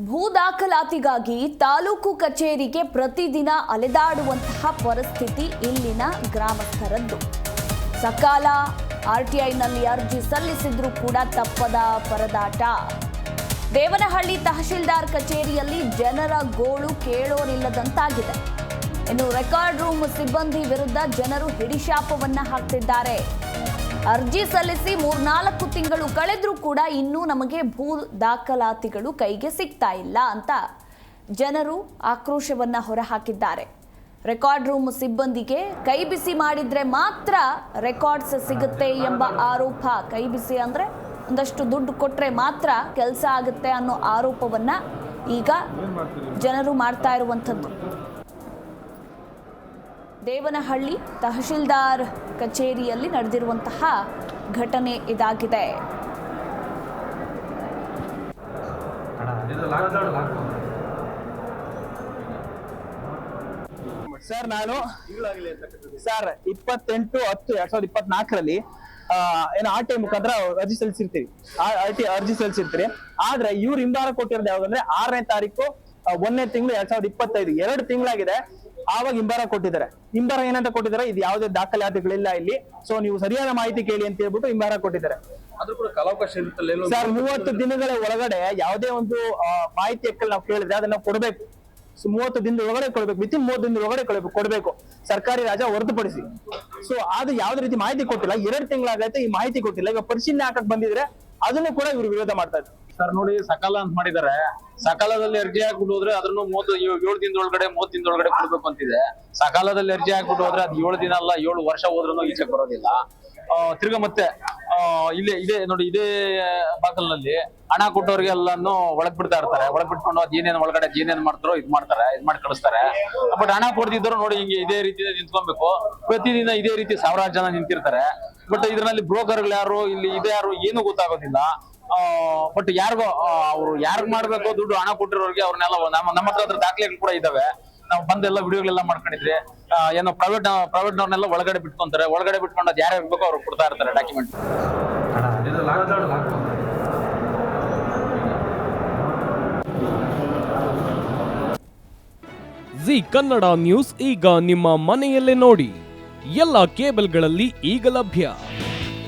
ಭೂ ದಾಖಲಾತಿಗಾಗಿ ತಾಲೂಕು ಕಚೇರಿಗೆ ಪ್ರತಿದಿನ ಅಲೆದಾಡುವಂತಹ ಪರಿಸ್ಥಿತಿ ಇಲ್ಲಿನ ಗ್ರಾಮಸ್ಥರದ್ದು. ಸಕಾಲ ಆರ್ಟಿಐನಲ್ಲಿ ಅರ್ಜಿ ಸಲ್ಲಿಸಿದ್ರೂ ಕೂಡ ತಪ್ಪದ ಪರದಾಟ. ದೇವನಹಳ್ಳಿ ತಹಶೀಲ್ದಾರ್ ಕಚೇರಿಯಲ್ಲಿ ಜನರ ಗೋಳು ಕೇಳೋರಿಲ್ಲದಂತಾಗಿದೆ. ಇನ್ನು ರೆಕಾರ್ಡ್ ರೂಮ್ ಸಿಬ್ಬಂದಿ ವಿರುದ್ಧ ಜನರು ಹಿಡಿಶಾಪವನ್ನ ಹಾಕ್ತಿದ್ದಾರೆ. ಅರ್ಜಿ ಸಲ್ಲಿಸಿ ಮೂರ್ನಾಲ್ಕು ತಿಂಗಳು ಕಳೆದರೂ ಕೂಡ ಇನ್ನೂ ನಮಗೆ ಭೂ ದಾಖಲಾತಿಗಳು ಕೈಗೆ ಸಿಗ್ತಾ ಇಲ್ಲ ಅಂತ ಜನರು ಆಕ್ರೋಶವನ್ನ ಹೊರಹಾಕಿದ್ದಾರೆ. ರೆಕಾರ್ಡ್ ರೂಮ್ ಸಿಬ್ಬಂದಿಗೆ ಕೈ ಬಿಸಿ ಮಾಡಿದ್ರೆ ಮಾತ್ರ ರೆಕಾರ್ಡ್ಸ್ ಸಿಗುತ್ತೆ ಎಂಬ ಆರೋಪ. ಕೈ ಬಿಸಿ ಅಂದ್ರೆ ಒಂದಷ್ಟು ದುಡ್ಡು ಕೊಟ್ರೆ ಮಾತ್ರ ಕೆಲಸ ಆಗುತ್ತೆ ಅನ್ನೋ ಆರೋಪವನ್ನ ಈಗ ಜನರು ಮಾಡ್ತಾ ಇರುವಂಥದ್ದು. ದೇವನಹಳ್ಳಿ ತಹಶೀಲ್ದಾರ್ ಕಚೇರಿಯಲ್ಲಿ ನಡೆದಿರುವಂತಹ ಘಟನೆ ಇದಾಗಿದೆ. ಸರ್ ನಾನು ಸರ್ ಇಪ್ಪತ್ತೆಂಟು ಹತ್ತು ಎರಡ್ ಸಾವಿರದ ಇಪ್ಪತ್ನಾಲ್ಕರಲ್ಲಿ ಏನು ಆರ್ ಟಿ ಮುಖಾಂತರ ಅರ್ಜಿ ಸಲ್ಲಿಸಿರ್ತೀವಿ. ಆರ್ ಟಿ ಅರ್ಜಿ ಸಲ್ಲಿಸಿರ್ತೀರಿ. ಆದ್ರೆ ಇವ್ರು ಹಿಂಬಾರ ಕೊಟ್ಟಿರೋದು ಯಾವ್ದಂದ್ರೆ ಆರನೇ ತಾರೀಕು ಒಂದನೇ ತಿಂಗಳು ಎರಡ್ ಸಾವಿರದ ಇಪ್ಪತ್ತೈದು. ಎರಡು ತಿಂಗಳಾಗಿದೆ. ಆವಾಗ ಇಂಬಾರ ಕೊಟ್ಟಿದ್ದಾರೆ. ಇಂಬಾರ ಏನಂತ ಕೊಟ್ಟಿದ್ದಾರೆ? ಇದು ಯಾವುದೇ ದಾಖಲಾತಿಗಳಿಲ್ಲ ಇಲ್ಲಿ. ಸೊ ನೀವು ಸರಿಯಾದ ಮಾಹಿತಿ ಕೇಳಿ ಅಂತ ಹೇಳ್ಬಿಟ್ಟು ಇಂಬಾರ ಕೊಟ್ಟಿದ್ದಾರೆ. ಸರ್ ಮೂವತ್ತು ದಿನಗಳ ಒಳಗಡೆ ಯಾವುದೇ ಒಂದು ಮಾಹಿತಿ ಹಕ್ಕಲ್ಲಿ ನಾವು ಕೇಳಿದ್ರೆ ಅದನ್ನ ಕೊಡ್ಬೇಕು. ಸೊ ಮೂವತ್ತು ದಿನದ ಒಳಗಡೆ ಕೊಡ್ಬೇಕು. ವಿತಿನ್ ಮೂವತ್ತು ದಿನದ ಒಳಗಡೆ ಕೊಡ್ಬೇಕು ಕೊಡ್ಬೇಕು. ಸರ್ಕಾರಿ ರಾಜ ಹೊರತುಪಡಿಸಿ. ಸೊ ಅದು ಯಾವ್ದೇ ರೀತಿ ಮಾಹಿತಿ ಕೊಟ್ಟಿಲ್ಲ. ಎರಡು ತಿಂಗಳಾಗೈತೆ ಈ ಮಾಹಿತಿ ಕೊಟ್ಟಿಲ್ಲ. ಈಗ ಪರಿಶೀಲನೆ ಹಾಕಕ್ ಬಂದಿದ್ರೆ ಅದನ್ನು ಕೂಡ ಇವರು ವಿರೋಧ ಮಾಡ್ತಾ ಇದ್ದಾರೆ. ಸರ್ ನೋಡಿ, ಸಕಾಲ ಅಂತ ಮಾಡಿದ್ದಾರೆ. ಸಕಾಲದಲ್ಲಿ ಅರ್ಜಿ ಹಾಕ್ಬಿಟ್ಟು ಹೋದ್ರೆ ಅದನ್ನು ಮೂವತ್ತು, ಏಳು ದಿನದೊಳಗಡೆ, ಮೂವತ್ತು ದಿನದ ಒಳಗಡೆ ಕೊಡ್ಬೇಕು ಅಂತಿದೆ. ಸಕಾಲದಲ್ಲಿ ಅರ್ಜಿ ಹಾಕ್ಬಿಟ್ಟು ಹೋದ್ರೆ ಅದು ಏಳು ದಿನ ಅಲ್ಲ, ಏಳು ವರ್ಷ ಹೋದ್ರೂ ಈಚೆ ಬರೋದಿಲ್ಲ. ತಿರ್ಗ ಮತ್ತೆ ಇಲ್ಲೇ, ಇದೇ ನೋಡಿ, ಇದೇ ಬಾಕಲ್ನಲ್ಲಿ ಹಣ ಕೊಟ್ಟವ್ರಿಗೆ ಎಲ್ಲಾನು ಒಳಗ್ ಬಿಡ್ತಾ ಇರ್ತಾರೆ. ಒಳಗ್ ಬಿಟ್ಕೊಂಡು ಅದ್ ಏನೇನ್ ಒಳಗಡೆ ಏನೇನ್ ಮಾಡ್ತಾರೋ ಇದ್ ಮಾಡ್ತಾರೆ, ಇದ್ ಮಾಡಿ ಕಳಿಸ್ತಾರೆ. ಬಟ್ ಹಣ ಕೊಡ್ತಿದ್ರು ನೋಡಿ, ಹಿಂಗೆ ಇದೇ ರೀತಿ ನಿಂತ್ಕೊಬೇಕು. ಪ್ರತಿದಿನ ಇದೇ ರೀತಿ ಸಾವಿರಾರು ಜನ ನಿಂತಿರ್ತಾರೆ. ಬಟ್ ಇದ್ರಲ್ಲಿ ಬ್ರೋಕರ್ಗಳು ಯಾರು, ಇಲ್ಲಿ ಇದೆ ಯಾರು ಏನು ಗೊತ್ತಾಗೋದಿಲ್ಲ. ಬಟ್ ಯಾರಿಗೋ ಅವ್ರು ಯಾರ್ಗ್ ಮಾಡ್ಬೇಕು ದುಡ್ಡು ಹಣ ಕೊಟ್ಟಿರೋರಿಗೆ ಅವ್ರನ್ನೆಲ್ಲ ನಮ್ಮ ನಮ್ಮ ಹತ್ರ ಅದ್ರ ದಾಖಲೆಗಳು ಕೂಡ ಇದಾವೆ. ನಾವು ಬಂದೆಲ್ಲ ವಿಡಿಯೋಗಳೆಲ್ಲ ಮಾಡ್ಕೊಂಡಿದ್ರೆ ಏನೋ ಪ್ರೈವೇಟ್ ಪ್ರೈವೇಟ್ ಪ್ರೈವೇಟ್ನವ್ರನ್ನೆಲ್ಲ ಒಳಗಡೆ ಬಿಟ್ಕೊಂತಾರೆ. ಒಳಗಡೆ ಬಿಟ್ಕೊಂಡು ಅದು ಯಾರು ಬೇಕೋ ಅವ್ರು ಕೊಡ್ತಾ ಇರ್ತಾರೆ ಡಾಕ್ಯುಮೆಂಟ್ ಜಿ ಕನ್ನಡ ನ್ಯೂಸ್ ಈಗ ನಿಮ್ಮ ಮನೆಯಲ್ಲೇ ನೋಡಿ. ಎಲ್ಲ ಕೇಬಲ್ಗಳಲ್ಲಿ ಈಗ ಲಭ್ಯ.